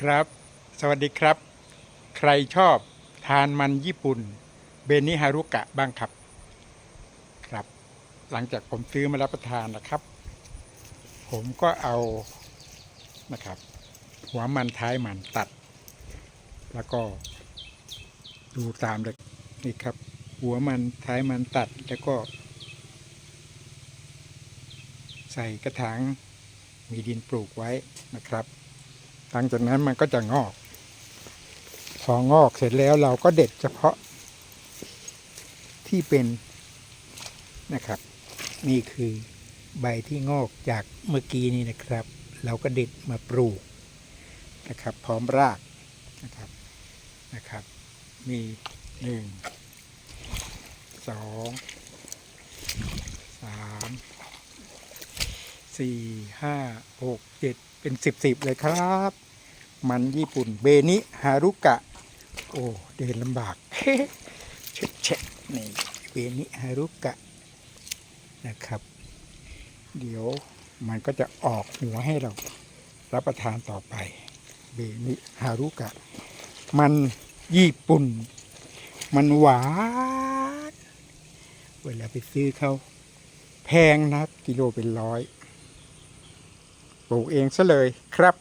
ครับ สวัสดีครับ ใครชอบทานมันญี่ปุ่น เบนิฮารุกะบ้างครับครับ หลังจากผมซื้อมารับประทานนะครับ ผมก็เอานะครับ หัวมันท้ายมันตัด แล้วก็ดูตามเลยนี่ครับ หัวมันท้ายมันตัดแล้วก็ ใส่กระถางมีดินปลูกไว้นะครับ หลังจากนั้นมันก็จะงอก พองอกเสร็จแล้วเราก็เด็ดเฉพาะที่เป็นนะครับ นี่คือใบที่งอกจากเมื่อกี้นี้นะครับ เราก็เด็ดมาปลูกนะครับ พร้อมรากนะครับนะครับ มีหนึ่งสองสาม สี่ห้าหกเจ็ดเป็นสิบสิบเลยครับ มันญี่ปุ่นเบนิฮารุกะ โอ้เดินลำบากเช็ดเช็ดนี่เบนิฮารุกะนะครับ เดี๋ยวมันก็จะออกหัวให้เรารับประทานต่อไป เบนิฮารุกะ มันญี่ปุ่น มันหวานเวลาไปซื้อเขาแพงนะครับกิโลเป็นร้อย ปลูกเองซะเลยครับ